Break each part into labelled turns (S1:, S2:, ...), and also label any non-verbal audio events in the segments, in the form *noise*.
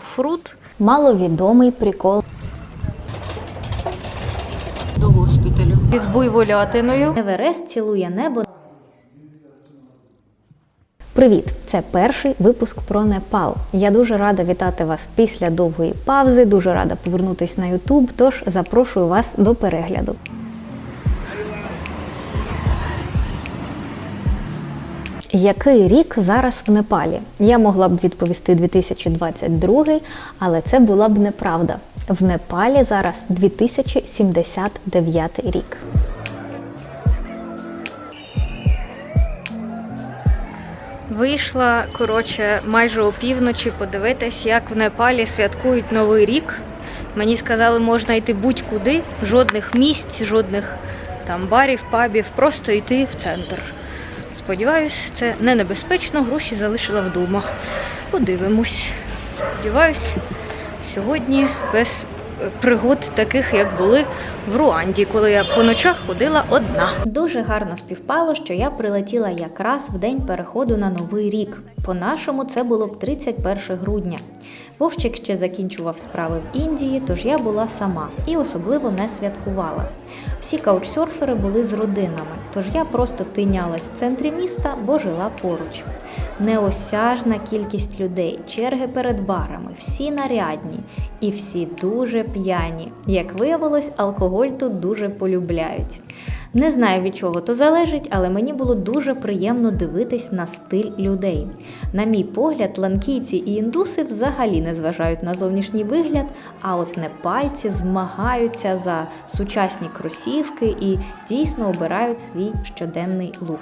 S1: Фрут
S2: Маловідомий прикол
S1: до госпіталю. Із буйволятиною.
S2: Еверест цілує небо. Привіт! Це перший випуск про Непал. Я дуже рада вітати вас після довгої паузи. Дуже рада повернутися на YouTube, тож запрошую вас до перегляду. Який рік зараз в Непалі? Я могла б відповісти 2022, але це була б неправда. В Непалі зараз 2079 рік.
S1: Вийшла коротше майже опівночі подивитись, як в Непалі святкують Новий рік. Мені сказали, можна йти будь-куди, жодних місць, жодних там барів, пабів, просто йти в центр. Сподіваюсь, це не небезпечно, гроші залишила вдома. Подивимось. Сподіваюсь, сьогодні без е, пригод таких, як були в Руанді, коли я по ночах ходила одна.
S2: Дуже гарно співпало, що я прилетіла якраз в день переходу на новий рік. По-нашому це було б 31 грудня. Вовчик ще закінчував справи в Індії, тож я була сама і особливо не святкувала. Всі каучсерфери були з родинами, тож я просто тинялась в центрі міста, бо жила поруч. Неосяжна кількість людей, черги перед барами, всі нарядні і всі дуже п'яні. Як виявилось, алкоголь тут дуже полюбляють. Не знаю від чого то залежить, але мені було дуже приємно дивитись на стиль людей. На мій погляд, ланкійці і індуси взагалі не зважають на зовнішній вигляд, а от непальці змагаються за сучасні кросівки і дійсно обирають свій щоденний лук.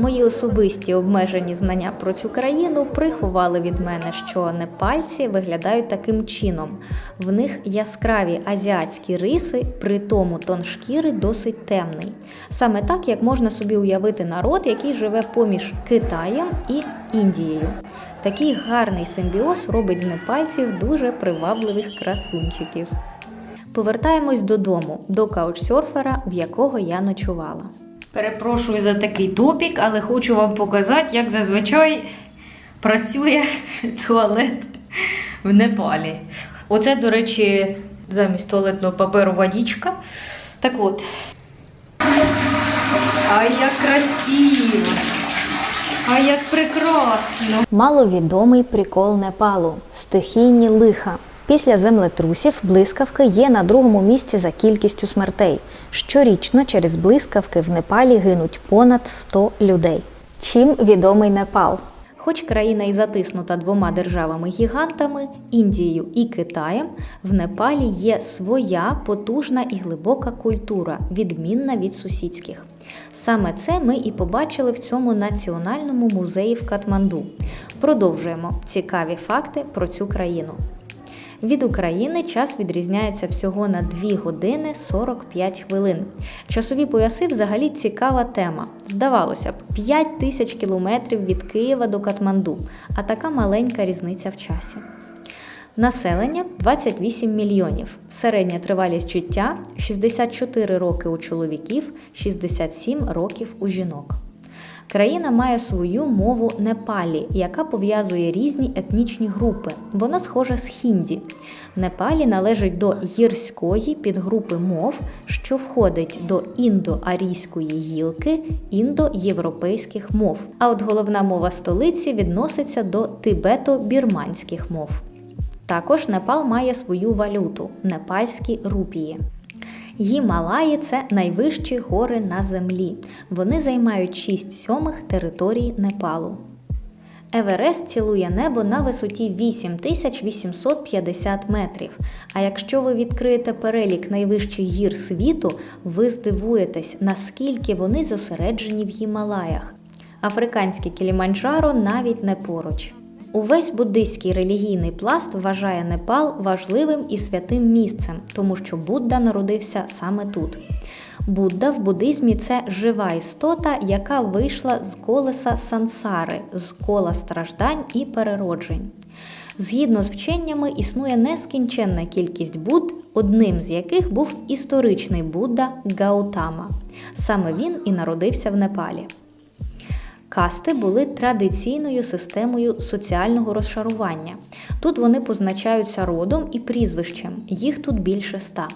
S2: Мої особисті обмежені знання про цю країну приховали від мене, що непальці виглядають таким чином. В них яскраві азіатські риси, при тому тон шкіри досить темний. Саме так, як можна собі уявити народ, який живе поміж Китаєм і Індією. Такий гарний симбіоз робить з непальців дуже привабливих красунчиків. Повертаємось додому, до каучсерфера, в якого я ночувала.
S1: Перепрошую за такий топік, але хочу вам показати, як зазвичай працює *laughs* туалет в Непалі. Оце, до речі, замість туалетного паперу водичка. Так от. Ай, як красиво! Ай, як прекрасно!
S2: Маловідомий прикол Непалу стихійні лиха. Після землетрусів блискавки є на другому місці за кількістю смертей. Щорічно через блискавки в Непалі гинуть понад 100 людей. Чим відомий Непал? Хоч країна і затиснута двома державами-гігантами Індією і Китаєм, в Непалі є своя потужна і глибока культура, відмінна від сусідських. Саме це ми і побачили в цьому національному музеї в Катманду. Продовжуємо цікаві факти про цю країну. Від України час відрізняється всього на 2 години 45 хвилин. Часові пояси взагалі цікава тема. Здавалося б, 5 тисяч кілометрів від Києва до Катманду, а така маленька різниця в часі. Населення 28 мільйонів. Середня тривалість життя 64 роки у чоловіків, 67 років у жінок. Країна має свою мову Непалі, яка пов'язує різні етнічні групи. Вона схожа з хінді. Непалі належить до гірської підгрупи мов, що входить до індоарійської гілки індоєвропейських мов. А от головна мова столиці відноситься до тибето-бірманських мов. Також Непал має свою валюту непальські рупії. Гімалаї це найвищі гори на землі. Вони займають 6 сьомих території Непалу. Еверест цілує небо на висоті 8850 метрів. А якщо ви відкриєте перелік найвищих гір світу, ви здивуєтесь, наскільки вони зосереджені в Гімалаях. Африканський Кіліманджаро навіть не поруч. Увесь буддийський релігійний пласт вважає Непал важливим і святим місцем, тому що Будда народився саме тут. Будда в буддизмі це жива істота, яка вийшла з колеса сансари, з кола страждань і перероджень. Згідно з вченнями, існує нескінченна кількість Будд, одним з яких був історичний Будда Гаутама. Саме він і народився в Непалі. Касти були традиційною системою соціального розшарування. Тут вони позначаються родом і прізвищем, їх тут більше ста.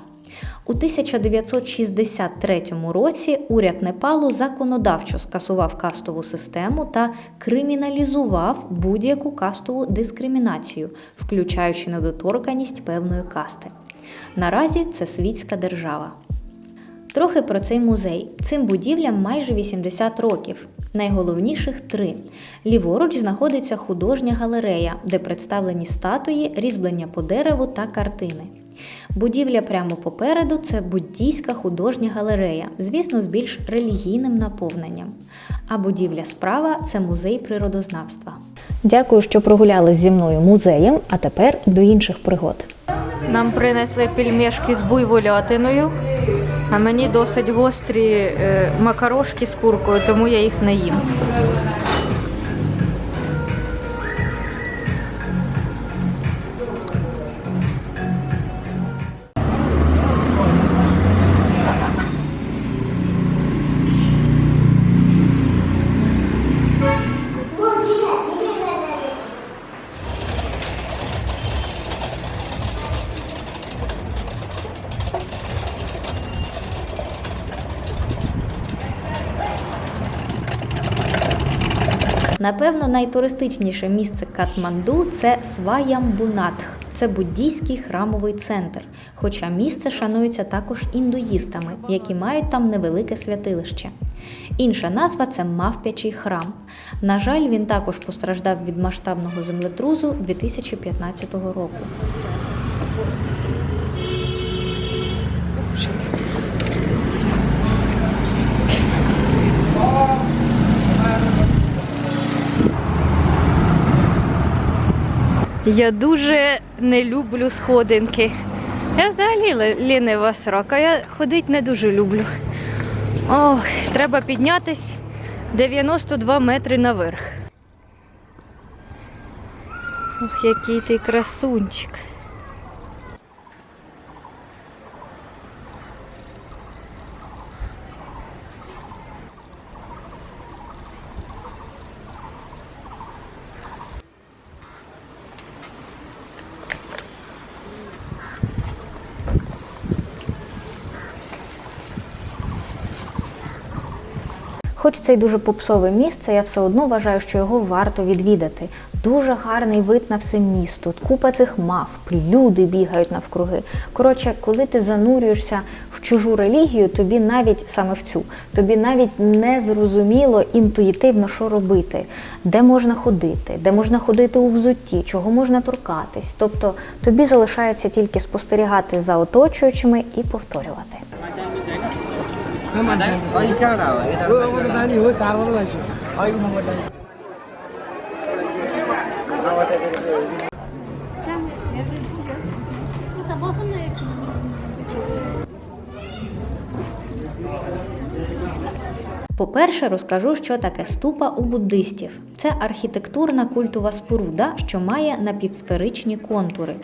S2: У 1963 році уряд Непалу законодавчо скасував кастову систему та криміналізував будь-яку кастову дискримінацію, включаючи недоторканість певної касти. Наразі це світська держава. Трохи про цей музей. Цим будівлям майже 80 років. Найголовніших три. Ліворуч знаходиться художня галерея, де представлені статуї, різьблення по дереву та картини. Будівля прямо попереду це буддійська художня галерея, звісно, з більш релігійним наповненням. А будівля справа це музей природознавства. Дякую, що прогулялись зі мною музеєм, а тепер до інших пригод.
S1: Нам принесли пельмешки з буйволятиною, а мені досить гострі е, макарошки з куркою, тому я їх не їм.
S2: Напевно, найтуристичніше місце Катманду це Сваямбунатх. Це буддійський храмовий центр. Хоча місце шанується також індуїстами, які мають там невелике святилище. Інша назва це мавпячий храм. На жаль, він також постраждав від масштабного землетрусу 2015 року.
S1: Я дуже не люблю сходинки. Я взагалі лінива срока, я ходити не дуже люблю. Ох, треба піднятись 92 метри наверх. Ох, який ти красунчик.
S2: Хоч це й дуже попсове місце, я все одно вважаю, що його варто відвідати. Дуже гарний вид на все місто, купа цих мавп, люди бігають навкруги. Коротше, коли ти занурюєшся в чужу релігію, тобі навіть саме в цю, тобі навіть не зрозуміло інтуїтивно, що робити, де можна ходити, де можна ходити у взутті, чого можна торкатись. Тобто тобі залишається тільки спостерігати за оточуючими і повторювати.
S3: ચાર વર્ષ
S2: По-перше, розкажу, що таке ступа у буддистів. Це архітектурна культова споруда, що має напівсферичні контури,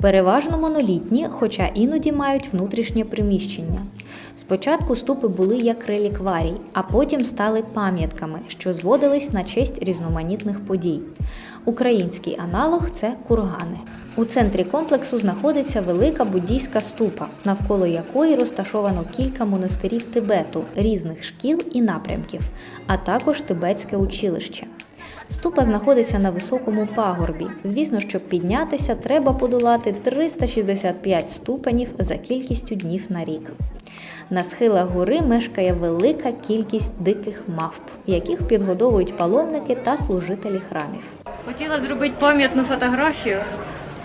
S2: переважно монолітні, хоча іноді мають внутрішнє приміщення. Спочатку ступи були як релікварій, а потім стали пам'ятками, що зводились на честь різноманітних подій. Український аналог це кургани. У центрі комплексу знаходиться велика буддійська ступа, навколо якої розташовано кілька монастирів Тибету, різних шкіл і напрямків, а також тибетське училище. Ступа знаходиться на високому пагорбі. Звісно, щоб піднятися, треба подолати 365 ступенів за кількістю днів на рік. На схилах гори мешкає велика кількість диких мавп, яких підгодовують паломники та служителі храмів.
S1: Хотіла зробити пам'ятну фотографію,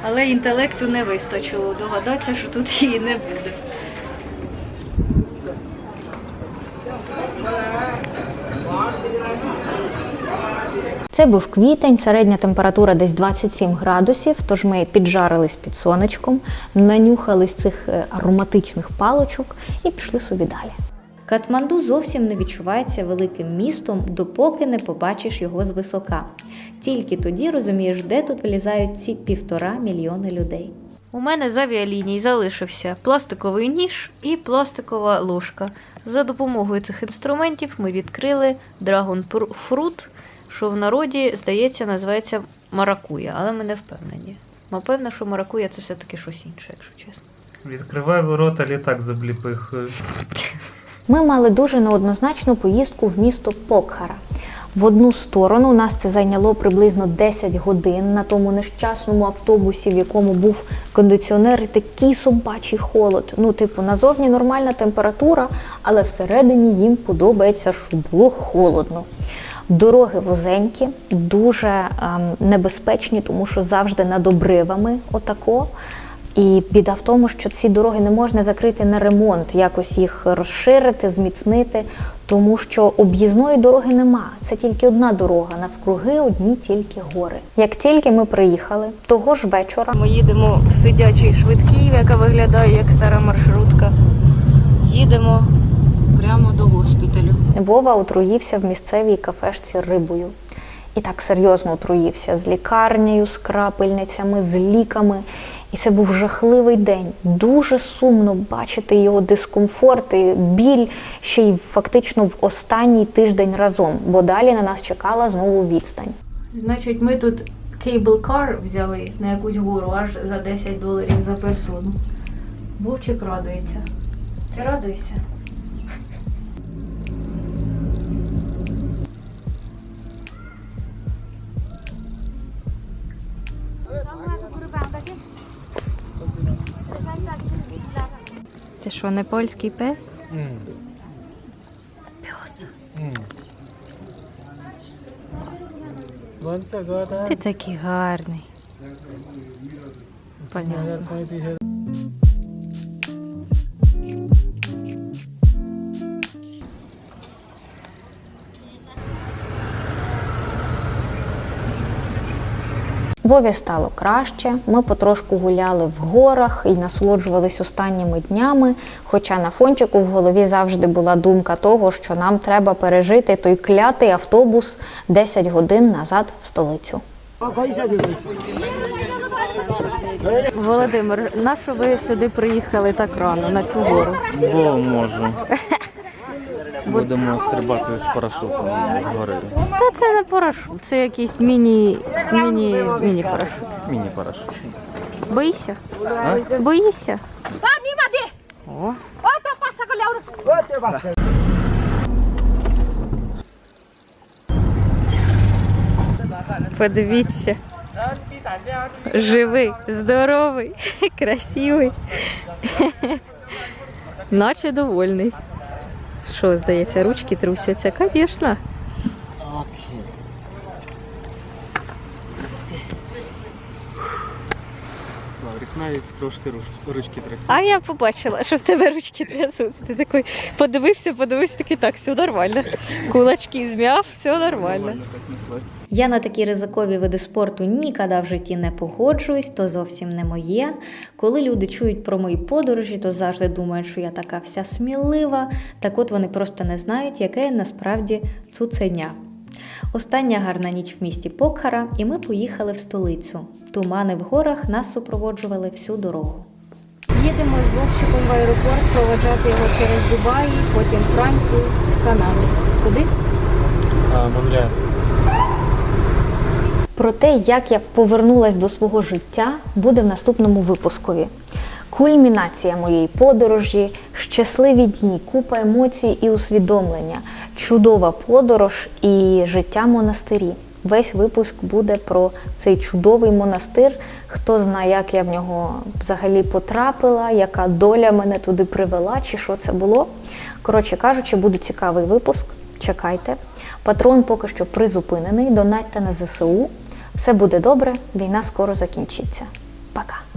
S1: але інтелекту не вистачило. Догадатися, що тут її не буде.
S4: Це був квітень, середня температура десь 27 градусів, тож ми піджарились під сонечком, нанюхались цих е, ароматичних палочок і пішли собі далі. Катманду зовсім не відчувається великим містом, допоки не побачиш його звисока. Тільки тоді розумієш, де тут вилізають ці півтора мільйони людей.
S1: У мене з авіаліній залишився пластиковий ніж і пластикова ложка. За допомогою цих інструментів ми відкрили Dragon Fruit, що в народі, здається, називається маракуя, але ми не впевнені. Напевно, що маракуя це все-таки щось інше, якщо чесно.
S5: Відкривай ворота, літак забліпихує. *laughs*
S4: Ми мали дуже неоднозначну поїздку в місто Покхара. В одну сторону нас це зайняло приблизно 10 годин на тому нещасному автобусі, в якому був кондиціонер і такий собачий холод. Ну, типу, назовні нормальна температура, але всередині їм подобається, щоб було холодно. Дороги вузенькі, дуже ем, небезпечні, тому що завжди над обривами отако. І біда в тому, що ці дороги не можна закрити на ремонт, якось їх розширити, зміцнити, тому що об'їзної дороги нема. Це тільки одна дорога, навкруги одні тільки гори. Як тільки ми приїхали, того ж вечора
S1: Ми їдемо в сидячий швидкий, яка виглядає як стара маршрутка. Їдемо прямо до госпіталю.
S4: Вова отруївся в місцевій кафешці рибою. І так серйозно отруївся з лікарнею, з крапельницями, з ліками. І це був жахливий день. Дуже сумно бачити його дискомфорт і біль ще й фактично в останній тиждень разом, бо далі на нас чекала знову відстань.
S1: Значить, ми тут кейбл-кар взяли на якусь гору аж за 10 доларів за персону. Вовчик радується. Ти радуєшся? Це що, не польський пес? Пес. Ти такий гарний. Понятно.
S4: Вові стало краще. Ми потрошку гуляли в горах і насолоджувались останніми днями. Хоча на фончику в голові завжди була думка того, що нам треба пережити той клятий автобус 10 годин назад в столицю.
S1: Володимир, на що ви сюди приїхали так рано на цю гору?
S5: Бо можу. Будемо стрибати з парашутом з гори.
S1: Та це не парашут, це якийсь міні, міні, міні парашут.
S5: Міні-парашут.
S1: Боїшся?
S5: А?
S1: Боїшся? О. Подивіться. Живий, здоровий, *laughs* красивий. Наче довольний. Що, здається, ручки трусяться? Звісно.
S5: Навіть трошки руч- ручки трясуть.
S1: А я побачила, що в тебе ручки трясуться. Ти такий подивився, подивився, такий так, все нормально. Кулачки зм'яв, все нормально.
S4: Я на такі ризикові види спорту ніколи в житті не погоджуюсь, то зовсім не моє. Коли люди чують про мої подорожі, то завжди думають, що я така вся смілива. Так от вони просто не знають, яке я насправді цуценя. Остання гарна ніч в місті Покхара, і ми поїхали в столицю. Тумани в горах нас супроводжували всю дорогу.
S1: Їдемо з Вовчиком в аеропорт проведжати його через Дубай, потім Францію, Канаду. Куди?
S5: Монреаль.
S4: Про те, як я повернулась до свого життя, буде в наступному випускові. Кульмінація моєї подорожі, щасливі дні, купа емоцій і усвідомлення, чудова подорож і життя монастирі. Весь випуск буде про цей чудовий монастир. Хто знає, як я в нього взагалі потрапила, яка доля мене туди привела, чи що це було. Коротше кажучи, буде цікавий випуск. Чекайте. Патрон поки що призупинений. Донатьте на ЗСУ. Все буде добре, війна скоро закінчиться. Пока.